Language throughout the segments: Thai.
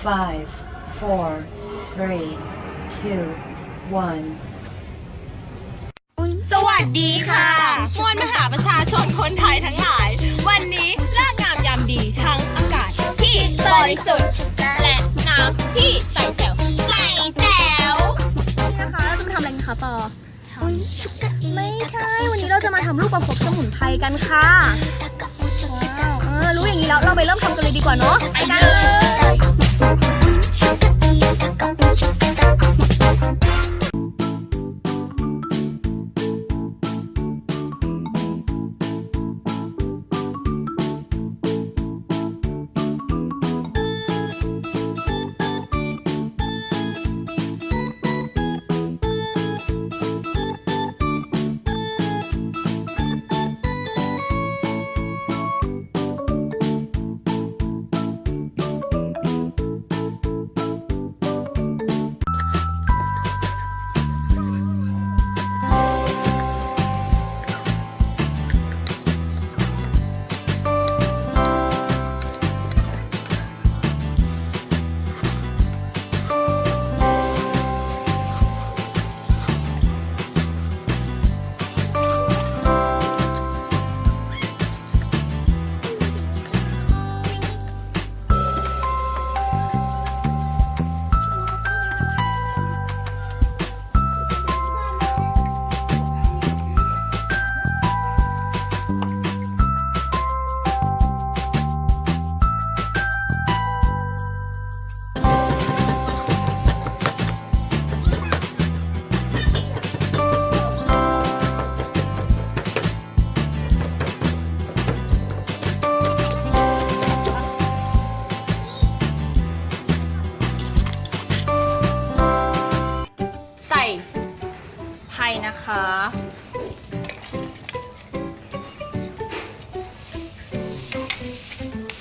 five, four, three, two, one. สวัสดีค่ะ มวลมหาประชาชนคนไทยทั้งหลาย วันนี้เลิกงามยามดีทั้งอากาศที่บริสุทธิ์และน้ำที่ใสแจ๋วใสแจ๋วนะคะเราจะมาทำอะไรกันคะปอไม่ใช่ วันนี้เราจะมาทำลูกประคบสมุนไพรกันค่ะว้าวเออ รู้อย่างนี้แล้ว เราไปเริ่มทำกันเลยดีกว่าเนาะไปกันเลย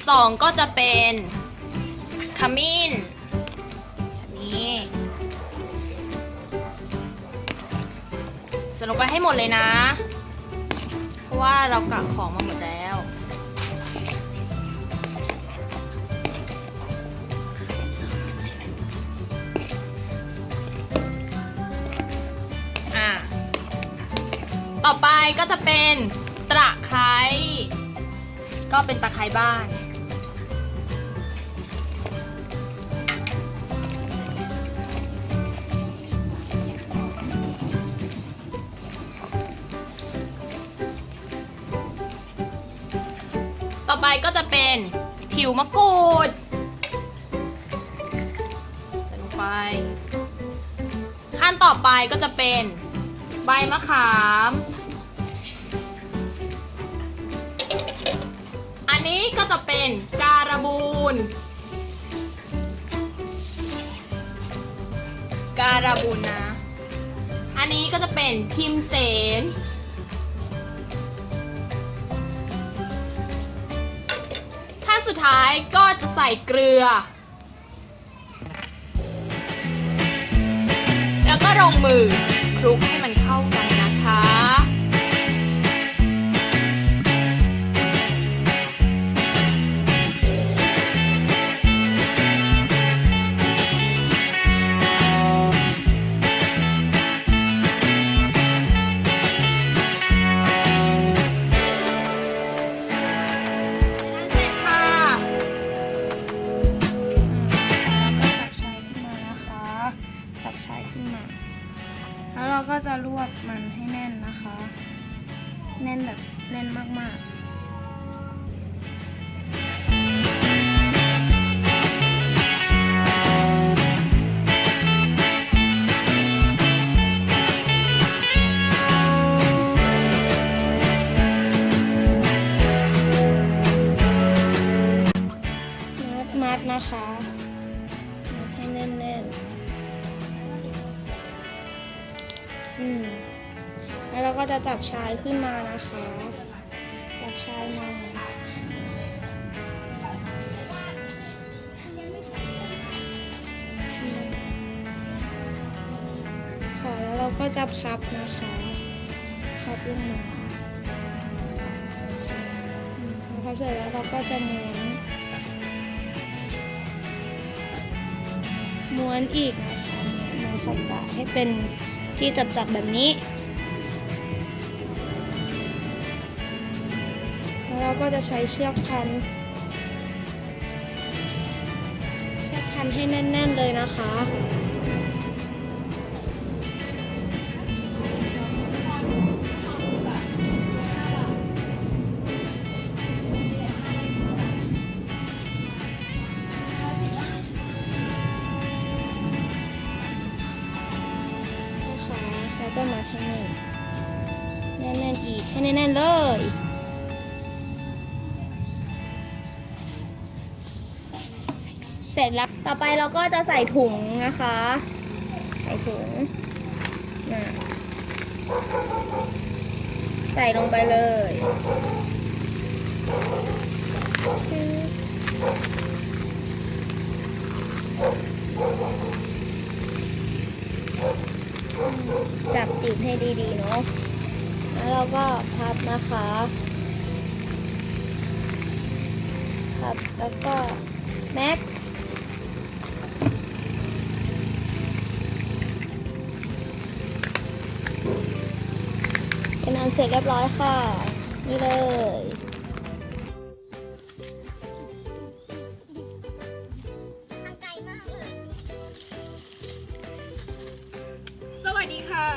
สองก็จะเป็นขมิ้นแบบนี้จะลงไปให้หมดเลยนะ เพราะว่าเรากะของมาหมดแล้ว อะ ต่อไปก็จะเป็นตะไคร้ก็เป็นตะไคร้บ้าน ต่อไปก็จะเป็นผิวมะกรูดใส่ลงไป ขั้นต่อไปก็จะเป็นใบมะขาม อันนี้ก็จะเป็นการบูน การบูนนะ อันนี้ก็จะเป็นพิมเสน สุดท้ายก็จะใส่เกลือ แล้วก็ลงมือคลุก แล้วเราก็จะรวบมันให้แน่นนะคะ แน่นแบบแน่นมากๆมัดมัดนะคะให้แน่นๆ อืม แล้วเราก็จะจับชายขึ้นมานะคะ จับชายมาอืมค่ะแล้วเราก็จะพับนะคะพับลงมาพับเสร็จแล้วเราก็จะม้วนม้วนอีกนะคะม้วนเข้าไปให้เป็น ที่จับจับๆแบบนี้ แล้วเราก็จะใช้เชือกพัน เชือกพันให้แน่น ๆ เลยนะคะ ให้แน่นๆเลย เสร็จแล้ว ต่อไปเราก็จะใส่ถุงนะคะ ใส่ถุงน่ะใส่ลงไปเลยจับจีบให้ดีๆเนาะ แล้วเราก็พับนะคะ พับแล้วก็แม็กเป็นอันเสร็จเรียบร้อยค่ะ นี่เลยสวัสดีค่ะ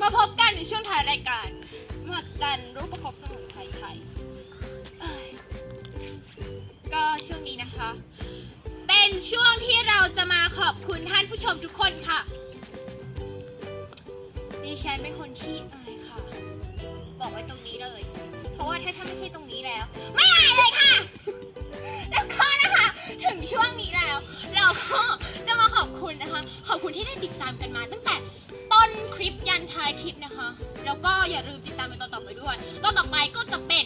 มาพบกันในช่วงท้ายราย ผู้ชมทุกคนค่ะดิฉันเป็นคนที่อายค่ะ บอกไว้ตรงนี้เลย เพราะว่าถ้าถ้าไม่ใช่ตรงนี้แล้ว ไม่อายเลยค่ะ แล้วก็นะคะ ถึงช่วงนี้แล้ว เราก็จะมาขอบคุณนะคะ ขอบคุณที่ได้ติดตามกันมา ตั้งแต่ต้นคลิปยันท้ายคลิปนะคะ แล้วก็อย่าลืมติดตามในตอนต่อไปด้วยตอนต่อไปก็จะเป็น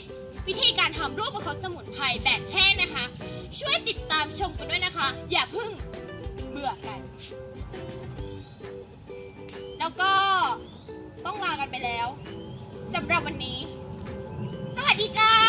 วิธีการทำรูปประคบสมุนไพรแบบแห้งนะคะ ช่วยติดตามชมกันด้วยนะคะ อย่าเพิ่งื่อกัน แล้วก็ต้องลากันไปแล้วสำหรับวันนี้ สวัสดีจ้า